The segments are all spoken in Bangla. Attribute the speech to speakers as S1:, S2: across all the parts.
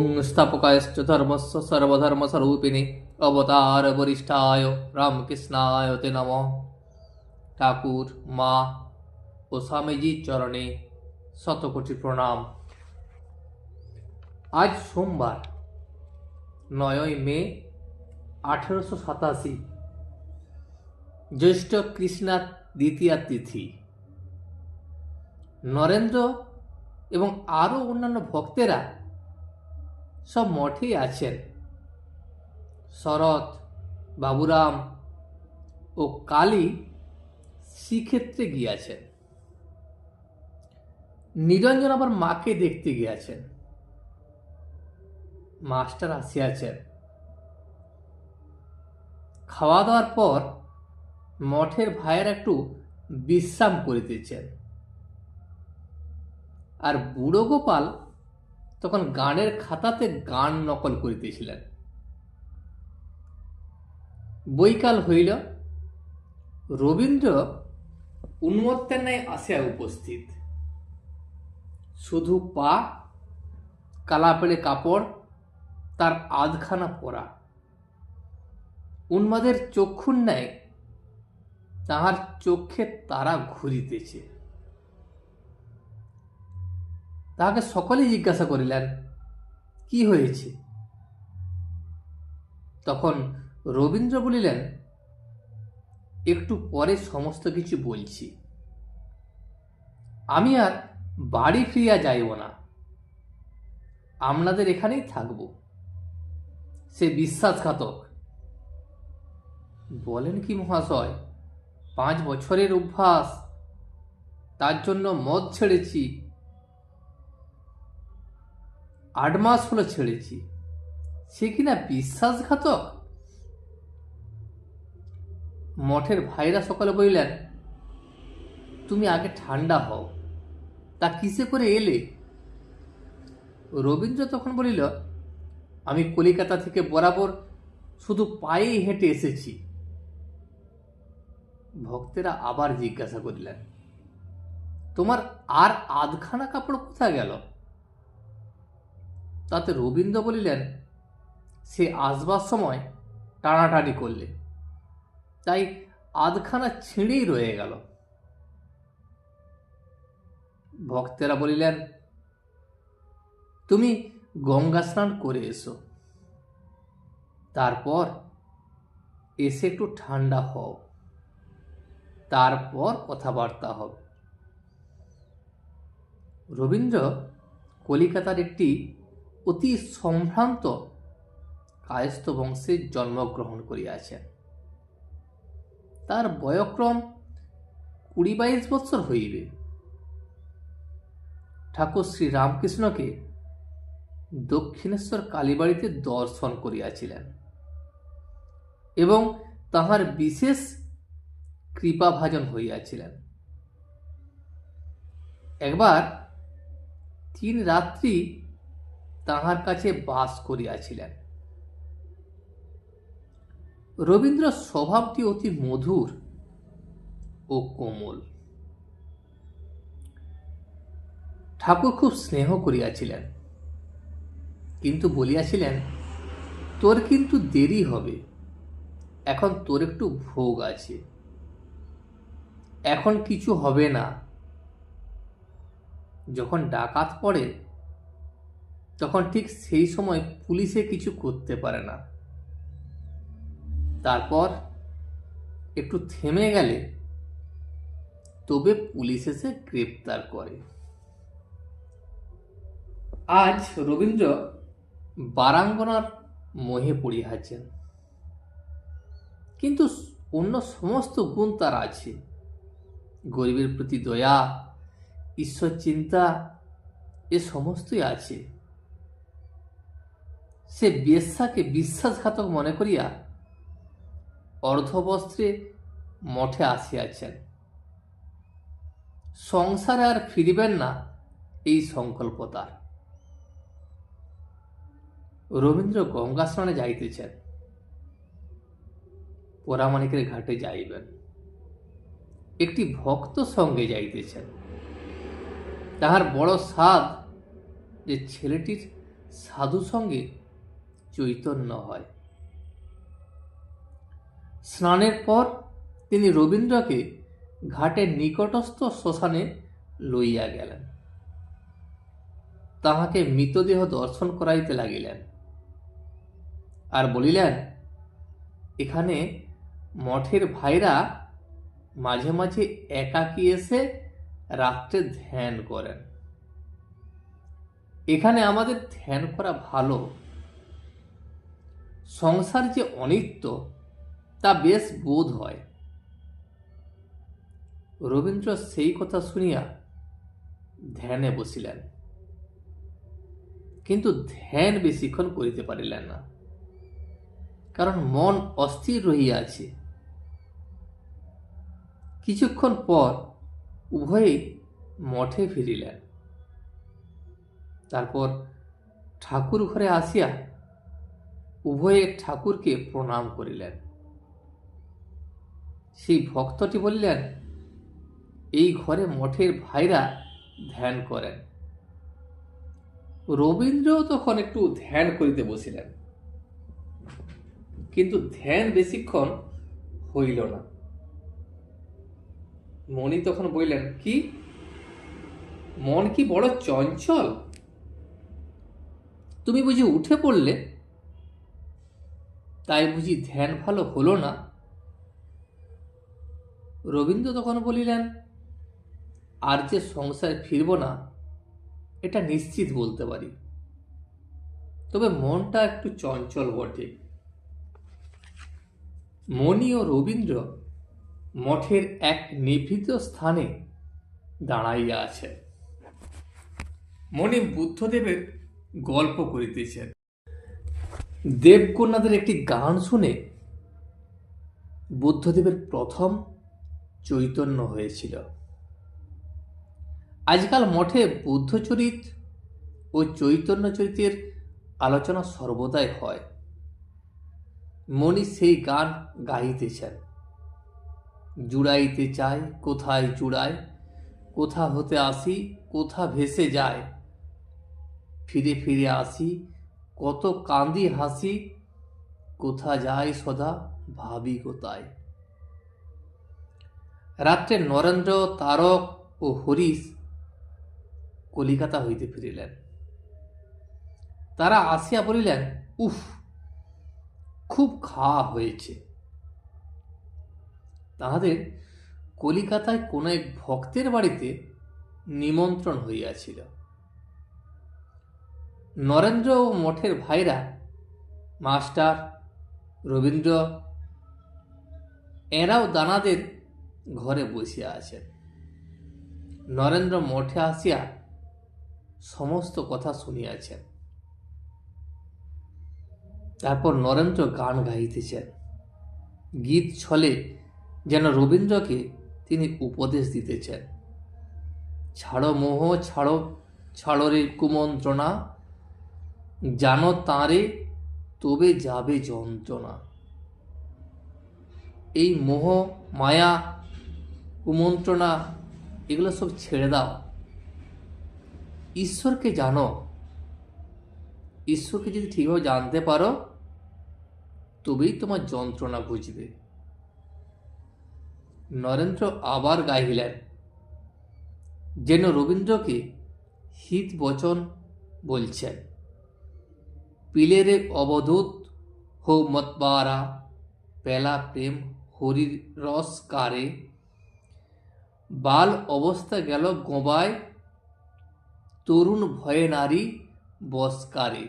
S1: ওং স্থাপকায়শ্চ ধর্মস্য সর্বধর্মস্বরূপিণী অবতার বরিষ্ঠায় রামকৃষ্ণায় তে নম ঠাকুর মা ও স্বামীজির চরণে শতকোটি প্রণাম আজ সোমবার নয়ই মে আঠেরোশো সাতাশি জ্যৈষ্ঠ কৃষ্ণা দ্বিতীয়া তিথি নরেন্দ্র এবং আরও অন্যান্য ভক্তেরা সব মঠেই আছেন। শরৎ, বাবুরাম ও কালী শ্রীক্ষেত্রে গিয়াছেন। নিরঞ্জন আবার মাকে দেখতে গিয়াছেন। মাস্টার আসিয়াছেন। খাওয়া দাওয়ার পর মঠের ভাইয়ের একটু বিশ্রাম করিতেছেন। আর বুড়ো গোপাল তখন গানের খাতাতে গান নকল করিতেছিলেন। বৈকাল হইল, রবীন্দ্র উন্মত্তের ন্যায় আসিয়া উপস্থিত। শুধু পা কালা পেড়ে কাপড়, তার আধখানা পরা। উন্মাদের চক্ষুর ন্যায় তাহার চোখে তারা ঘুরিতেছে। তাহাকে সকলেই জিজ্ঞাসা করিলেন, কি হয়েছে? তখন রবীন্দ্র বলিলেন, একটু পরে সমস্ত কিছু বলছি। আমি আর বাড়ি ফিরিয়া যাইব না। আপনাদের এখানেই থাকব। সে বিশ্বাসঘাতক। বলেন কি মহাশয়, পাঁচ বছরের অভ্যাস, তার জন্য মদ ছেড়েছি। আট মাস হলো ছেড়েছি। সে কিনা বিশ্বাসঘাতক? মঠের ভাইরা সকালে বললেন, তুমি আগে ঠান্ডা হও। তা কিসে করে এলে? রবীন্দ্র তখন বলিল, আমি কলিকাতা থেকে বরাবর শুধু পায়েই হেঁটে এসেছি। ভক্তেরা আবার জিজ্ঞাসা করিলেন, তোমার আর আধখানা কাপড় কোথায় গেল? তাতে রবীন্দ্র বলিলেন, সে আসবার সময় টানাটানি করলে। তাই আধখানা ছিঁড়েই রয়ে গেল। ভক্তেরা বলিলেন, তুমি গঙ্গা স্নান করে এসো। তারপর এসে একটু ঠান্ডা হও। তারপর কথাবার্তা হবে। রবীন্দ্র কলিকাতার একটি অতি সম্ভ্রান্ত কায়স্থ বংশে জন্মগ্রহণ করিয়াছেন তার বয়ক্রম কুড়ি বাইশ বৎসর হইবে। ঠাকুর শ্রী রামকৃষ্ণকে দক্ষিণেশ্বর কালীবাড়িতে দর্শন করিয়াছিলেন এবং তাহার বিশেষ কৃপাভাজন হইয়াছিলেন। একবার তিন রাত্রি তাহার কাছে বাস করিয়াছিলেন। রবীন্দ্র স্বভাবটি অতি মধুর ও কোমল। ঠাকুর খুব স্নেহ করিয়াছিলেন। কিন্তু বলিয়াছিলেন, তোর কিন্তু দেরি হবে। এখন তোর একটু ভোগ আছে। এখন কিছু হবে না। যখন ডাকাত পড়ে তখন ঠিক সেই সময় পুলিশে কিছু করতে পারে না। তারপর একটু থেমে গেলে তবে পুলিশ এসে গ্রেপ্তার করে। আজ রবীন্দ্র বারাঙ্গনার মোহে পড়িয়াছেন। কিন্তু অন্য সমস্ত গুণ তার আছে। গরিবের প্রতি দয়া ঈশ্বর চিন্তা এ সমস্তই আছে। সে বেশ্যাকে বিশ্বাসঘাতক মনে করিয়া অর্ধবস্ত্রে মঠে আসিয়াছেন। সংসারে আর ফিরিবেন না এই সংকল্প তার। রবীন্দ্র গঙ্গা স্নানে যাইতেছেন। পোড়ামানিকের ঘাটে যাইবেন। একটি ভক্ত সঙ্গে যাইতেছেন। তাহার বড় সাধ যে ছেলেটির সাধু সঙ্গে চৈতন্য হয়। স্নানের পর তিনি রবীন্দ্রকে ঘাটের নিকটস্থ শ্মশানে লইয়া গেলেন। তাহাকে মৃতদেহ দর্শন করাইতে লাগিলেন। আর বলিলেন, এখানে মঠের ভাইরা মাঝে মাঝে একাকী এসে রাত্রে ধ্যান করেন। এখানে আমাদের ধ্যান করা ভালো। সংসার যে অনিত্য, তা বেশ বোধ হয়। রবীন্দ্র সেই কথা শুনিয়া ধ্যানে বসিলেন। কিন্তু ধ্যান বেশিক্ষণ করিতে পারিলেন না। কারণ মন অস্থির রহিয়া আছে। কিছুক্ষণ পর উভয়ে মঠে ফিরিলেন। তারপর ঠাকুর ঘরে আসিয়া উভয়ে ঠাকুরকে প্রণাম করিলেন। সেই ভক্তটি বললেন, এই ঘরে মঠের ভাইরা ধ্যান করেন। রবীন্দ্রও তখন একটু ধ্যান করিতে বসিলেন। কিন্তু ধ্যান বেশিক্ষণ হইল না। মণি তখন বললেন, কি? মন কি বড় চঞ্চল? তুমি বুঝি উঠে পড়লে? তাই বুঝি ধ্যান ভালো হলো না? রবীন্দ্র তখন বলিলেন, আর যে সংসারে ফিরব না, এটা নিশ্চিত বলতে পারি। তবে মনটা একটু চঞ্চল বটে। মণি ও রবীন্দ্র মঠের এক নিভৃত স্থানে দাঁড়াইয়া আছে মণি বুদ্ধদেবের গল্প করিতেছেন। দেবকন্যাদের একটি গান শুনে বুদ্ধদেবের প্রথম চৈতন্য হয়েছিল। আজকাল মঠে বুদ্ধচরিত ও চৈতন্য চরিতের আলোচনা সর্বদাই হয়। মনি সেই গান গাইতেছেন জুড়াইতে চায়, কোথায় জুড়ায়, কোথা হতে আসি, কোথা ভেসে যায়, ফিরে ফিরে আসি কত কান্দি হাসি, কোথা যায় সদা, ভাবি কোথায়? রাত্রে নরেন্দ্র, তারক ও হরিশ কলিকাতা হইতে ফিরিলেন। তারা আসিয়া বলিলেন, উফ, খুব খাওয়া হয়েছে। তাহাদের কলিকাতায় কোনো এক ভক্তের বাড়িতে নিমন্ত্রণ হইয়াছিল। নরেন্দ্র ও মঠের ভাইরা, মাস্টার, রবীন্দ্র, এরাও দানাদের ঘরে বসিয়া আছেন। নরেন্দ্র মঠে আসিয়া সমস্ত কথা শুনিয়াছেন। তারপর নরেন্দ্র গান গাইতেছেন। গীত ছলে যেন রবীন্দ্রকে তিনি উপদেশ দিতেছেন। ছাড়ো মোহ, ছাড়ো ছাড়ো রে কুমন্ত্রণা জানো তাঁরে, তবে যাবে যন্ত্রণা। এই মোহ, মায়া, কুমন্ত্রণা, এগুলো সব ছেড়ে দাও। ঈশ্বরকে জানো। ঈশ্বরকে যদি ঠিকভাবে জানতে পারো, তবেই তোমার যন্ত্রণা বুঝবে নরেন্দ্র আবার গাইলেন যেন রবীন্দ্রকে হিত বচন বলছেন। পিলেরে অবধূত হো মতবারা পেলা প্রেম হরির রস কারে বাল অবস্থা গেল গোবায় তরুণ ভয়ে নারী বসকারে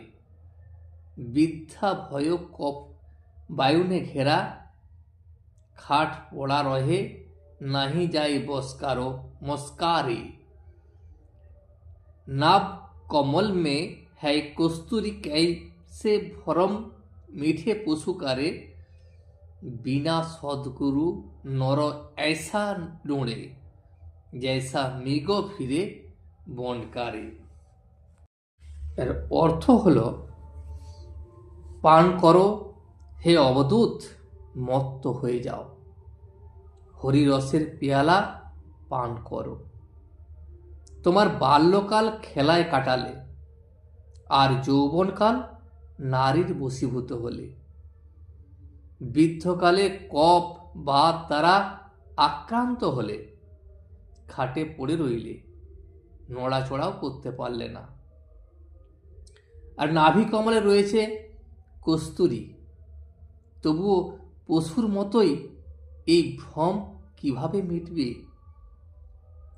S1: বৃদ্ধা ভয় কপ বায়ুনে ঘেরা খাট পড়া রহে নাহি যাই বসকারো মস্কারে नाभ कमल में है कस्तूरी সে ভরম মিঠে পশুকারে বিনা সদ্গুরু নর এসা নোড়ে জেসা মৃগ ফিরে বনকারে এর অর্থ হল, পান করো, হে অবদূত মত্ত হয়ে যাও। হরিরসের পেয়ালা পান করো। তোমার বাল্যকাল খেলায় কাটালে, আর যৌবনকাল নারীর বশীভূত হলে। বৃদ্ধকালে কপ বা তারা আক্রান্ত হলে খাটে পড়ে রইলে, নড়াচড়াও করতে পারলে না। আর নাভি কমলে রয়েছে কস্তুরী। তবুও পশুর মতোই এই ভ্রম কীভাবে মিটবে?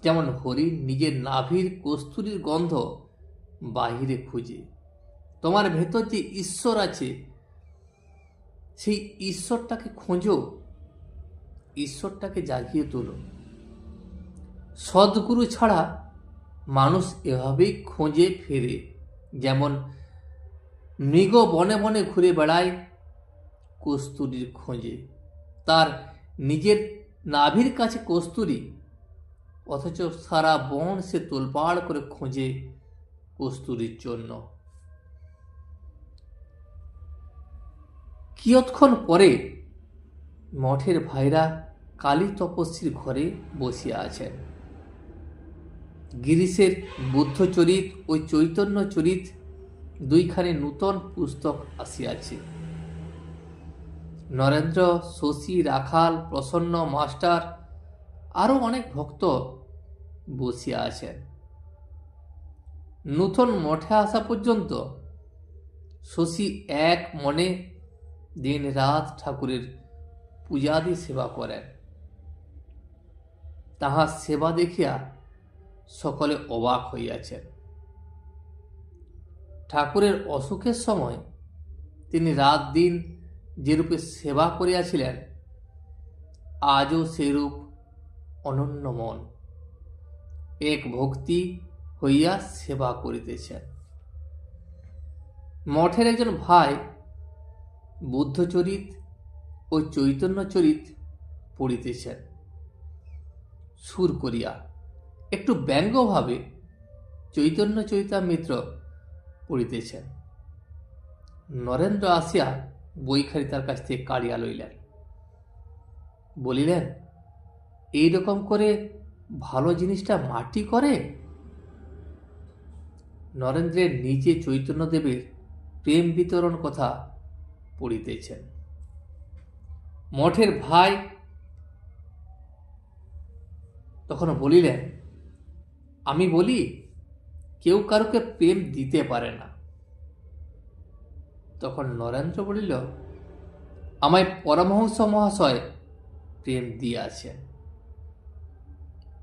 S1: যেমন হরিণ নিজের নাভির কস্তুরীর গন্ধ বাহিরে খুঁজে। তোমার ভেতর যে ঈশ্বর আছে, সেই ঈশ্বরটাকে খোঁজো। ঈশ্বরটাকে জাগিয়ে তোলো। সদ্গুরু ছাড়া মানুষ এভাবেই খোঁজে ফেরে। যেমন মৃগ বনে বনে ঘুরে বেড়ায় কস্তুরীর খোঁজে। তার নিজের নাভির কাছে কস্তুরী, অথচ সারা বন সে তোলপাড় করে খোঁজে কস্তুরীর জন্য। কিয়ৎক্ষণ পরে মঠের ভাইরা কালী তপস্বীর ঘরে বসিয়া আছেন। গিরিশের বুদ্ধচরিত ও চৈতন্য চরিত দুইখানি নূতন পুস্তক আসিয়াছে। নরেন্দ্র, শশী, রাখাল, প্রসন্ন, মাস্টার, আরও অনেক ভক্ত বসিয়া আছেন। নূতন মঠে আসা পর্যন্ত শশী এক মনে দিন রাত ঠাকুরের পূজাদি সেবা করেন। তাহার সেবা দেখিয়া সকলে অবাক হইয়াছেন। ঠাকুরের অসুখের সময় তিনি রাত দিন যেরূপে সেবা করিয়াছিলেন, আজও সেরূপ অনন্য মন। এক ভক্তি হইয়া সেবা করিতেছেন। মঠের একজন ভাই বুদ্ধচরিত ও চৈতন্যচরিত পড়িতেছেন। সুর করিয়া একটু ব্যঙ্গভাবে চৈতন্য চৈতামিত্র পড়িতেছেন। নরেন্দ্র আসিয়া বইখানি তার কাছ থেকে কাড়িয়া লইলেন। বলিলেন, এই রকম করে ভালো জিনিসটা মাটি করে? নরেন্দ্রের নিজে চৈতন্যদেবের প্রেম বিতরণ কথা পড়িতেছেন। মঠের ভাই তখন বলিলেন, আমি বলি, কেউ কারোকে প্রেম দিতে পারে না। তখন নরেন্দ্র বলিল, আমায় পরমহংস মহাশয় প্রেম দিয়াছেন।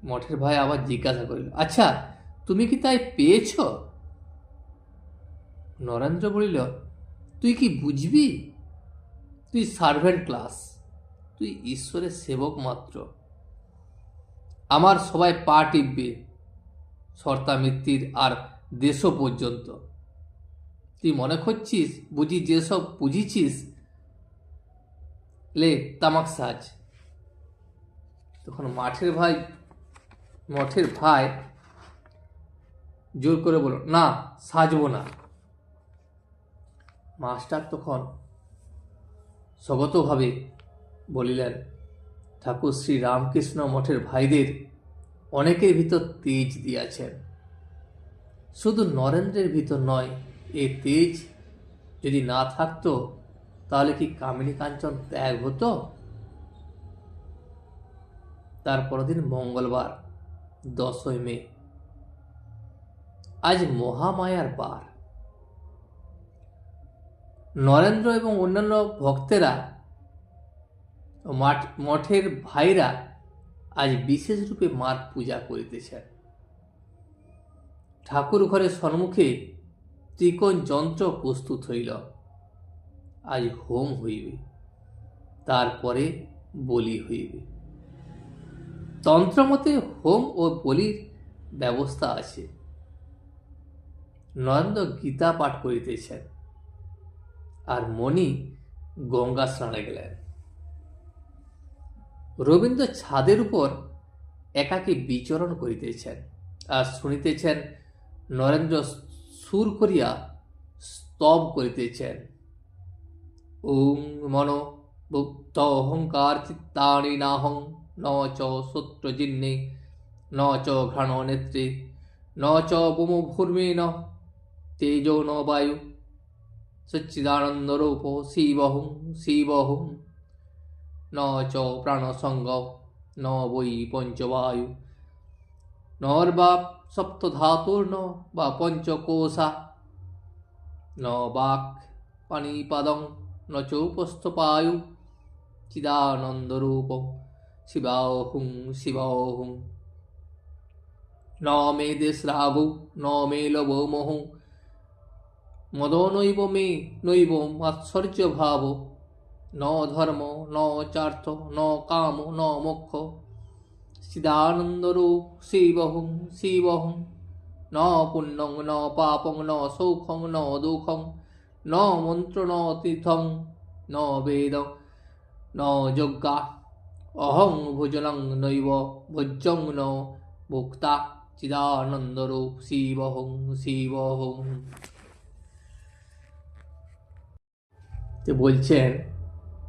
S1: মঠের ভাই আবার জিজ্ঞাসা করিল আচ্ছা তুমি কি তাই পেয়েছ? নরেন্দ্র বলিল তুই কি বুঝবি? তুই সার্ভেন্ট ক্লাস তুই ঈশ্বরের সেবক মাত্র। আমার সবাই পা টিপবে, শর্তামিত্তির আর দেশ পর্যন্ত। তুই মনে করছিস বুঝি যেসব বুঝিছিস? লে, তামাক সাজ। তখন মাঠের ভাই, মঠের ভাই জোর করে বলো না, সাজবো না। মাস্টার তখন স্বগতভাবে বলিলেন, ঠাকুর শ্রী রামকৃষ্ণ মঠের ভাইদের অনেকের ভিতর তেজ দিয়াছেন। শুধু নরেন্দ্রের ভিতর নয়, এ তেজ যদি না থাকতো, তাহলে কি কামিনী কাঞ্চন ত্যাগ হতো? তার পরদিন মঙ্গলবার, দশই মে। আজ মহামায়ার বার। নরেন্দ্র এবং অন্যান্য ভক্তেরা মাঠ, মঠের ভাইরা আজ বিশেষ রূপে মার পূজা করিতেছেন। ঠাকুর ঘরের সম্মুখে ত্রিকোণ যন্ত্র প্রস্তুত হইল। আজ হোম হইবে, তারপরে বলি হইবে। তন্ত্রমতে হোম ও বলির ব্যবস্থা আছে। নরেন্দ্র গীতা পাঠ করিতেছেন। আর মণি গঙ্গা স্নানে গেলেন। রবীন্দ্র ছাদের উপর একাকী বিচরণ করিতেছেন আর শুনিতেছেন, নরেন্দ্র সুর করিয়া স্তব করিতেছেন। ওং মন ভুক্ত অহংকার চিত্তানি নাহং ন চ সূত্রজিন্নে ন চ ঘ্রাণ নেত্রে ন চ বুমু ভূর্মে ন তেজ ন বায়ু সচ্চিদানন্দরূপ শিবহুম শিবহুম ন চ প্রাণসঙ্গ ন বৈ পঞ্চবায়ু নর্বা সপ্তধাতুর্ন বা পঞ্চকোষা ন বাক পানিপাদং ন চৌপস্থপায়ু চিদানন্দরূপ শিবাহুং শিবাহুং ন মে দেশরাবু ন মে লবমোহ মদ নৈব মে নৈব আশ্চর্য ভাব। ন ধর্ম, ন চার্থ, ন কাম, ন মোক্ষ। চিদানন্দরূপ শিবহুং শিবহুং ন পুণ্যং, ন পাপং, ন সৌখং, ন দুঃখং। ন মন্ত্র, ন তীর্থং, ন বেদ, ন যজ্ঞা। অহং ভোজনং নৈব ভোজ্যং ন ভোক্তা। চিদানন্দরূপ শিবহং শিবহং তো বলছেন,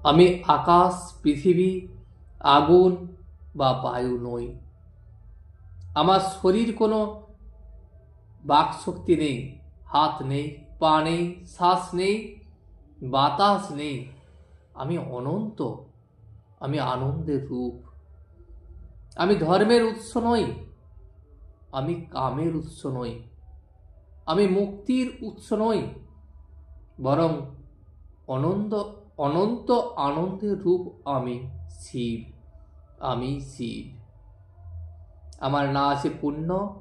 S1: আমি আকাশ, পৃথিবী, আগুন বা বায়ু নই। আমার শরীর কোনো বাকশক্তি নেই, হাত নেই, পা নেই, শ্বাস নেই, বাতাস নেই। আমি অনন্ত, আমি আনন্দের রূপ। আমি ধর্মের উৎস নই, আমি কামের উৎস নই। আমি মুক্তির উৎস নই, বরং অনন্ত অনন্ত আনন্দের রূপ আমি শিব আমি শিব। আমার না আছে পুণ্য,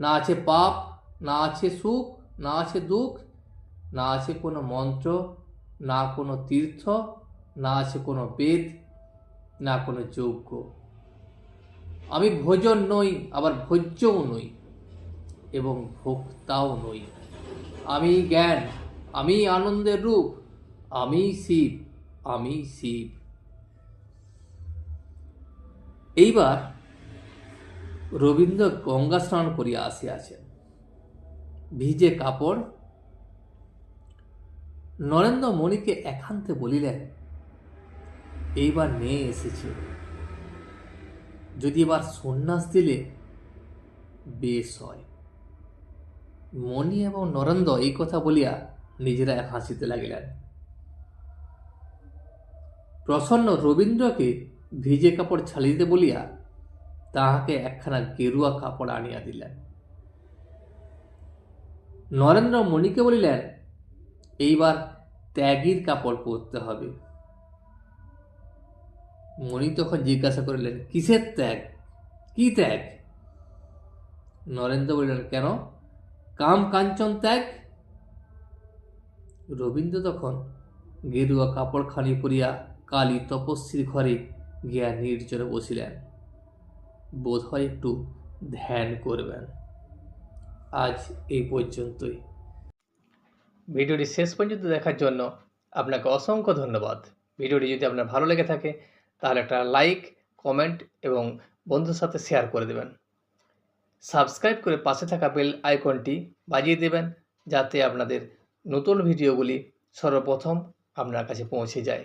S1: না আছে পাপ, না আছে সুখ, না আছে দুঃখ, না আছে কোনো মন্ত্র, না কোনো তীর্থ, না আছে কোনো বেদ, না কোনো যজ্ঞ। আমি ভোজন নই, আবার ভোজ্যও নই, এবং ভোক্তাও নই। আমি জ্ঞান, আমি আনন্দের রূপ আমি শিব আমি শিব। এইবার রবীন্দ্র গঙ্গা স্নান করিয়া আসিয়াছেন। ভিজে কাপড়। নরেন্দ্র মণিকে একান্তে বলিলেন, এইবার মেয়ে এসেছে। যদি এবার সন্ন্যাস দিলে বেশ হয়। মণি এবং নরেন্দ্র এই কথা বলিয়া নিজেরা হাসিতে লাগিলেন। প্রসন্ন রবীন্দ্রকে ভিজে কাপড় ছাড়িতে বলিয়া তাহাকে একখানা গেরুয়া কাপড় আনিয়া দিলেন। নরেন্দ্র মণিকে বলিলেন, এইবার ত্যাগীর কাপড় পরতে হবে। মণি তখন জিজ্ঞাসা করিলেন, কিসের ত্যাগ? কি ত্যাগ? নরেন্দ্র বলিলেন, কেন? কাম কাঞ্চন ত্যাগ? রবীন্দ্র তখন গেরুয়া কাপড় খানি পরিয়া কালী তপস্বীর ঘরে গিয়া নির্জনে বসিলেন। বোধ হয় একটু ধ্যান করবেন। আজ এই পর্যন্তই। ভিডিওটি শেষ পর্যন্ত দেখার জন্য আপনাকে অসংখ্য ধন্যবাদ। ভিডিওটি যদি আপনার ভালো লেগে থাকে, তাহলে একটা লাইক, কমেন্ট এবং বন্ধুর সাথে শেয়ার করে দেবেন। সাবস্ক্রাইব করে পাশে থাকা বেল আইকনটি বাজিয়ে দেবেন, যাতে আপনাদের নতুন ভিডিওগুলি সর্বপ্রথম আপনার কাছে পৌঁছে যায়।